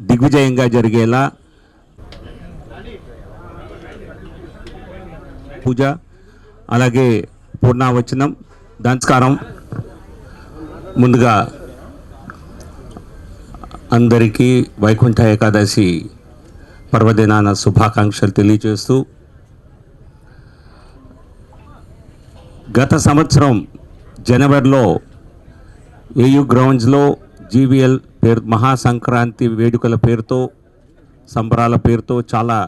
దిగ్విజయంగా జరిగేలా పూజ అలాగే పూర్ణావచనం దంస్కారం ముందుగా అందరికీ వైకుంఠ ఏకాదశి పర్వదినాన శుభాకాంక్షలు తెలియజేస్తూ గత సంవత్సరం జనవరిలో ఏయు గ్రౌండ్స్లో జీవీఎల్ పేరు మహాసంక్రాంతి వేడుకల పేరుతో సంబరాల పేరుతో చాలా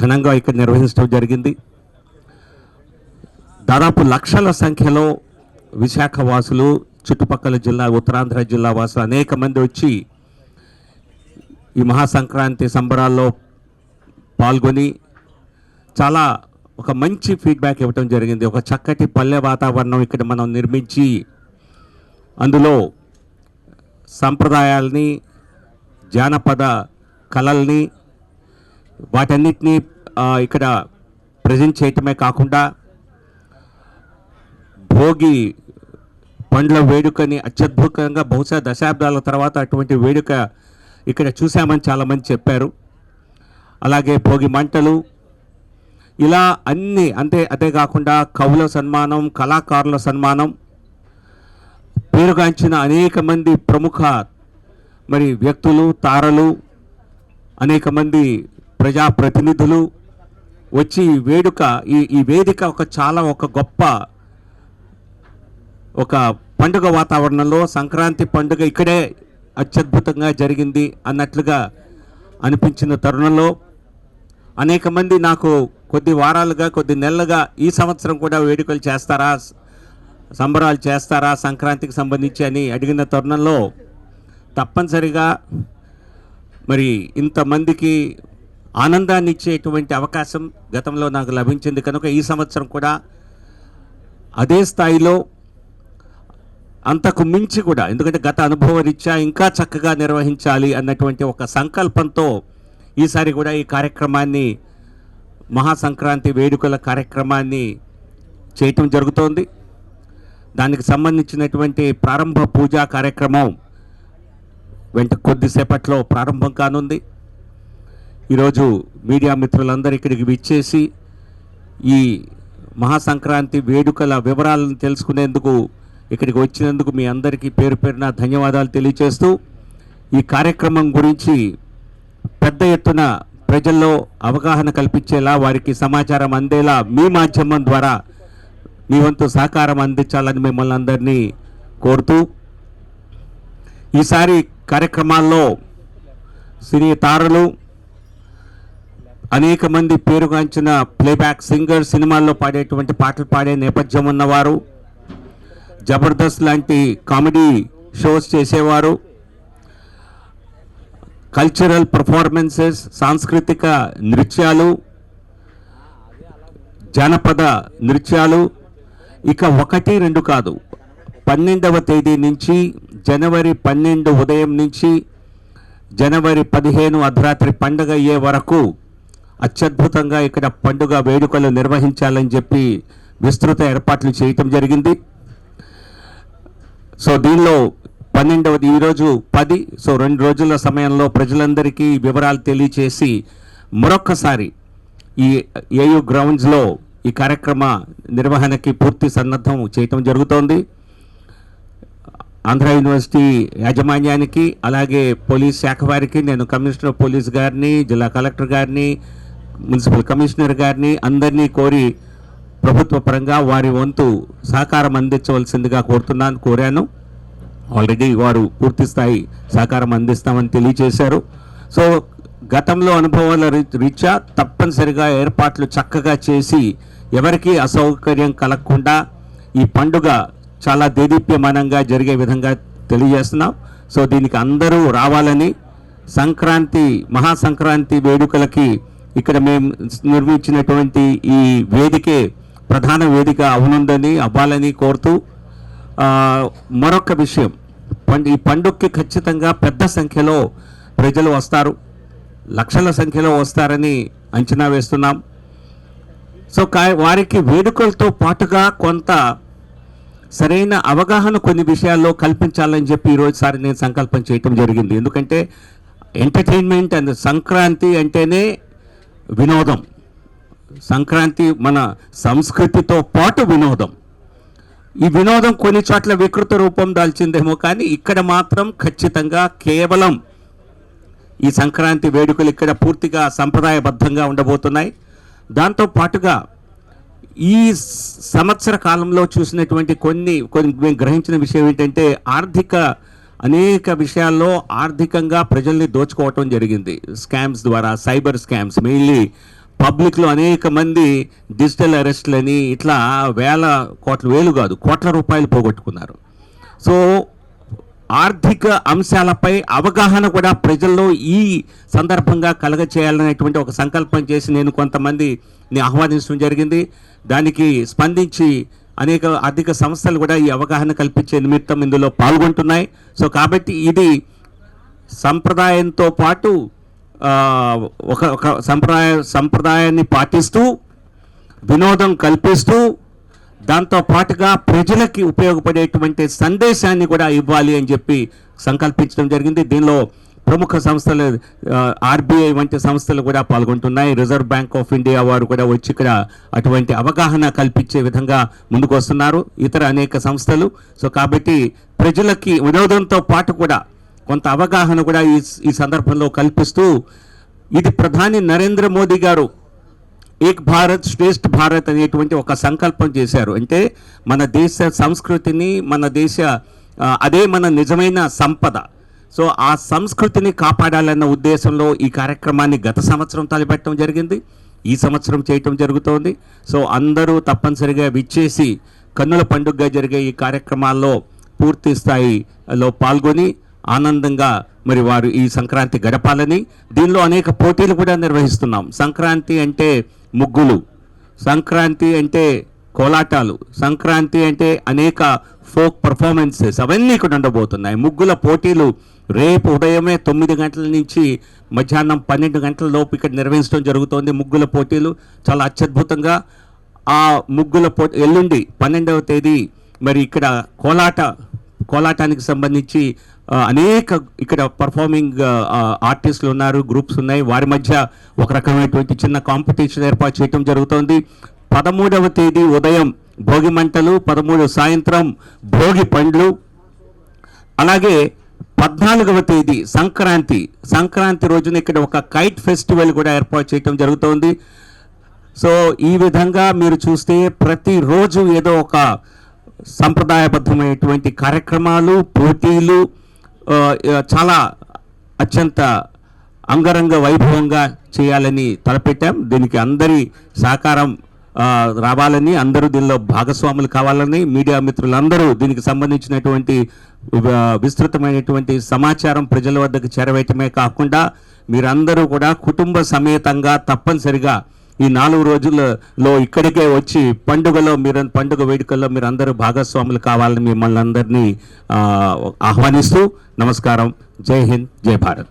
ఘనంగా ఇక్కడ నిర్వహించడం జరిగింది. దాదాపు లక్షల సంఖ్యలో విశాఖ వాసులు చుట్టుపక్కల జిల్లా ఉత్తరాంధ్ర జిల్లా వాసులు అనేక మంది వచ్చి ఈ మహాసంక్రాంతి సంబరాల్లో పాల్గొని చాలా ఒక మంచి ఫీడ్బ్యాక్ ఇవ్వటం జరిగింది. ఒక చక్కటి పల్లె వాతావరణం ఇక్కడ మనం నిర్మించి అందులో సంప్రదాయాల్ని జానపద కళల్ని వాటన్నిటినీ ఇక్కడ ప్రజెంట్ చేయటమే కాకుండా భోగి పండ్ల వేడుకని అత్యద్భుతంగా బహుశా దశాబ్దాల తర్వాత అటువంటి వేడుక ఇక్కడ చూశామని చాలామంది చెప్పారు. అలాగే భోగి మంటలు ఇలా అన్ని అంతే అంతే కాకుండా కవుల సన్మానం కళాకారుల సన్మానం పేరుగాంచిన అనేక మంది ప్రముఖ మరి వ్యక్తులు తారలు అనేక మంది ప్రజాప్రతినిధులు వచ్చి ఈ వేడుక ఈ ఈ వేదిక ఒక చాలా ఒక గొప్ప ఒక పండుగ వాతావరణంలో సంక్రాంతి పండుగ ఇక్కడే అత్యద్భుతంగా జరిగింది అన్నట్లుగా అనిపించిన తరుణంలో అనేక మంది నాకు కొద్ది వారాలుగా కొద్ది నెలలుగా ఈ సంవత్సరం కూడా వేడుకలు చేస్తారా సంబరాలు చేస్తారా సంక్రాంతికి సంబంధించి అని అడిగిన తరుణంలో తప్పనిసరిగా మరి ఇంతమందికి ఆనందాన్ని ఇచ్చేటువంటి అవకాశం గతంలో నాకు లభించింది. కనుక ఈ సంవత్సరం కూడా అదే స్థాయిలో అంతకు మించి కూడా ఎందుకంటే గత అనుభవ రీత్యా ఇంకా చక్కగా నిర్వహించాలి అన్నటువంటి ఒక సంకల్పంతో ఈసారి కూడా ఈ కార్యక్రమాన్ని మహాసంక్రాంతి వేడుకల కార్యక్రమాన్ని చేయటం జరుగుతోంది. దానికి సంబంధించినటువంటి ప్రారంభ పూజా కార్యక్రమం వెంట కొద్దిసేపట్లో ప్రారంభం కానుంది. ఈరోజు మీడియా మిత్రులందరూ ఇక్కడికి విచ్చేసి ఈ మహాసంక్రాంతి వేడుకల వివరాలను తెలుసుకునేందుకు ఇక్కడికి వచ్చినందుకు మీ అందరికీ పేరు పేరున ధన్యవాదాలు తెలియజేస్తూ ఈ కార్యక్రమం గురించి పెద్ద ఎత్తున ప్రజల్లో అవగాహన కల్పించేలా వారికి సమాచారం అందేలా మీ మాధ్యమం ద్వారా మీ వంతు సహకారం అందించాలని మిమ్మల్ని అందరినీ కోరుతూ ఈసారి కార్యక్రమాల్లో సినీ తారలు అనేక మంది పేరుగాంచిన ప్లేబ్యాక్ సింగర్ సినిమాల్లో పాడేటువంటి పాటలు పాడే నేపథ్యం ఉన్నవారు జబర్దస్త్ లాంటి కామెడీ షోస్ చేసేవారు కల్చరల్ పర్ఫార్మెన్సెస్ సాంస్కృతిక నృత్యాలు జానపద నృత్యాలు ఇక ఒకటి రెండు కాదు. పన్నెండవ తేదీ నుంచి జనవరి పన్నెండు ఉదయం నుంచి జనవరి పదిహేను అర్ధరాత్రి పండుగ అయ్యే వరకు అత్యద్భుతంగా ఇక్కడ పండుగ వేడుకలు నిర్వహించాలని చెప్పి విస్తృత ఏర్పాట్లు చేయటం జరిగింది. సో దీనిలో పన్నెండవది ఈరోజు పది. సో రెండు రోజుల సమయంలో ప్రజలందరికీ వివరాలు తెలియచేసి మరొక్కసారి ఈ ఏయు గ్రౌండ్స్లో ఈ కార్యక్రమ నిర్వహణకి పూర్తి సన్నద్ధం చేయటం జరుగుతోంది. ఆంధ్ర యూనివర్సిటీ యాజమాన్యానికి అలాగే పోలీస్ శాఖ వారికి నేను కమిషనర్ పోలీస్ గారిని జిల్లా కలెక్టర్ గారిని మున్సిపల్ కమిషనర్ గారిని అందరినీ కోరి ప్రభుత్వ పరంగా వారి వంతు సహకారం అందించవలసిందిగా కోరుతున్నాను కోరాను. ఆల్రెడీ వారు పూర్తి స్థాయి సహకారం అందిస్తామని తెలియజేశారు. సో గతంలో అనుభవాల రీత్యా తప్పనిసరిగా ఏర్పాట్లు చక్కగా చేసి ఎవరికీ అసౌకర్యం కలగకుండా ఈ పండుగ చాలా దేదీప్యమానంగా జరిగే విధంగా తెలియజేస్తున్నాం. సో దీనికి అందరూ రావాలని సంక్రాంతి మహాసంక్రాంతి వేడుకలకి ఇక్కడ మేము నిర్మించినటువంటి ఈ వేదికే ప్రధాన వేదిక అవునుందని అవ్వాలని కోరుతూ మరొక విషయం. పండు ఈ పండుగకి ఖచ్చితంగా పెద్ద సంఖ్యలో ప్రజలు వస్తారు. లక్షల సంఖ్యలో వస్తారని అంచనా వేస్తున్నాం. సో కా వారికి వేడుకలతో పాటుగా కొంత సరైన అవగాహన కొన్ని విషయాల్లో కల్పించాలని చెప్పి ఈరోజుసారి నేను సంకల్పం చేయటం జరిగింది. ఎందుకంటే ఎంటర్టైన్మెంట్ అండ్ సంక్రాంతి అంటేనే వినోదం. సంక్రాంతి మన సంస్కృతితో పాటు వినోదం. ఈ వినోదం కొన్ని చోట్ల వికృత రూపం దాల్చిందేమో కానీ ఇక్కడ మాత్రం ఖచ్చితంగా కేవలం ఈ సంక్రాంతి వేడుకలు ఇక్కడ పూర్తిగా సంప్రదాయబద్ధంగా ఉండబోతున్నాయి. దాంతో పాటుగా ఈ సంవత్సర కాలంలో చూసినటువంటి కొన్ని కొన్ని మేము గ్రహించిన విషయం ఏంటంటే ఆర్థిక అనేక విషయాల్లో ఆర్థికంగా ప్రజల్ని దోచుకోవటం జరిగింది. స్కామ్స్ ద్వారా సైబర్ స్కామ్స్ మెయిన్లీ పబ్లిక్లో అనేక మంది డిజిటల్ అరెస్ట్లని ఇట్లా వేల కోట్ల వేలు కాదు కోట్ల రూపాయలు పోగొట్టుకున్నారు. సో ఆర్థిక అంశాలపై అవగాహన కూడా ప్రజల్లో ఈ సందర్భంగా కలగ చేయాలనేటువంటి ఒక సంకల్పం చేసి నేను కొంతమందిని ఆహ్వానించడం జరిగింది. దానికి స్పందించి అనేక ఆర్థిక సంస్థలు కూడా ఈ అవగాహన కల్పించే నిమిత్తం ఇందులో పాల్గొంటున్నాయి. సో కాబట్టి ఇది సంప్రదాయంతో పాటు ఒక ఒక సంప్రదాయ సంప్రదాయాన్ని పాటిస్తూ వినోదం కల్పిస్తూ దాంతో పాటుగా ప్రజలకి ఉపయోగపడేటువంటి సందేశాన్ని కూడా ఇవ్వాలి అని చెప్పి సంకల్పించడం జరిగింది. దీనిలో ప్రముఖ సంస్థలు ఆర్బీఐ వంటి సంస్థలు కూడా పాల్గొంటున్నాయి. రిజర్వ్ బ్యాంక్ ఆఫ్ ఇండియా వారు కూడా వచ్చి ఇక్కడ అటువంటి అవగాహన కల్పించే విధంగా ముందుకు వస్తున్నారు ఇతర అనేక సంస్థలు. సో కాబట్టి ప్రజలకి వినోదంతో పాటు కూడా కొంత అవగాహన కూడా ఈ ఈ సందర్భంలో కల్పిస్తూ ఇది ప్రధాని నరేంద్ర మోదీ గారు ఏక్ భారత్ శ్రేష్ఠ భారత్ అనేటువంటి ఒక సంకల్పం చేశారు. అంటే మన దేశ సంస్కృతిని మన దేశ అదే మన నిజమైన సంపద. సో ఆ సంస్కృతిని కాపాడాలన్న ఉద్దేశంలో ఈ కార్యక్రమాన్ని గత సంవత్సరం తలపెట్టడం జరిగింది. ఈ సంవత్సరం చేయటం జరుగుతోంది. సో అందరూ తప్పనిసరిగా విచ్చేసి కన్నుల పండుగగా జరిగే ఈ కార్యక్రమాల్లో పూర్తి స్థాయిలో పాల్గొని ఆనందంగా మరి వారు ఈ సంక్రాంతి గడపాలని దీనిలో అనేక పోటీలు కూడా నిర్వహిస్తున్నాం. సంక్రాంతి అంటే ముగ్గులు. సంక్రాంతి అంటే కోలాటాలు. సంక్రాంతి అంటే అనేక ఫోక్ పర్ఫార్మెన్సెస్ అవన్నీ ఇక్కడ ఉండబోతున్నాయి. ముగ్గుల పోటీలు రేపు ఉదయమే తొమ్మిది గంటల నుంచి మధ్యాహ్నం పన్నెండు గంటల లోపు ఇక్కడ నిర్వహించడం జరుగుతోంది ముగ్గుల పోటీలు. చాలా అత్యద్భుతంగా ఆ ముగ్గుల పో ఎల్లుండి పన్నెండవ తేదీ మరి ఇక్కడ కోలాట కోలాటానికి సంబంధించి అనేక ఇక్కడ పర్ఫార్మింగ్ ఆర్టిస్టులు ఉన్నారు గ్రూప్స్ ఉన్నాయి. వారి మధ్య ఒక రకమైనటువంటి చిన్న కాంపిటీషన్ ఏర్పాటు చేయడం జరుగుతోంది. పదమూడవ తేదీ ఉదయం భోగి మంటలు పదమూడు సాయంత్రం భోగి పండ్లు. అలాగే పద్నాలుగవ తేదీ సంక్రాంతి. సంక్రాంతి రోజున ఇక్కడ ఒక కైట్ ఫెస్టివల్ కూడా ఏర్పాటు చేయడం జరుగుతోంది. సో ఈ విధంగా మీరు చూస్తే ప్రతిరోజు ఏదో ఒక సంప్రదాయబద్ధమైనటువంటి కార్యక్రమాలు పోటీలు చాలా అత్యంత అంగరంగ వైభవంగా చేయాలని తలపెట్టాం. దీనికి అందరి సహకారం రావాలని అందరూ దీనిలో భాగస్వాములు కావాలని మీడియా మిత్రులందరూ దీనికి సంబంధించినటువంటి విస్తృతమైనటువంటి సమాచారం ప్రజల వద్దకు చేరవేయటమే కాకుండా మీరందరూ కూడా కుటుంబ సమేతంగా తప్పనిసరిగా ఈ నాలుగు రోజులలో ఇక్కడికే వచ్చి పండుగలో మీరు పండుగ వేడుకల్లో మీరు అందరూ భాగస్వాములు కావాలని మిమ్మల్ని అందరినీ ఆహ్వానిస్తూ నమస్కారం. జై హింద్ జై భారత్.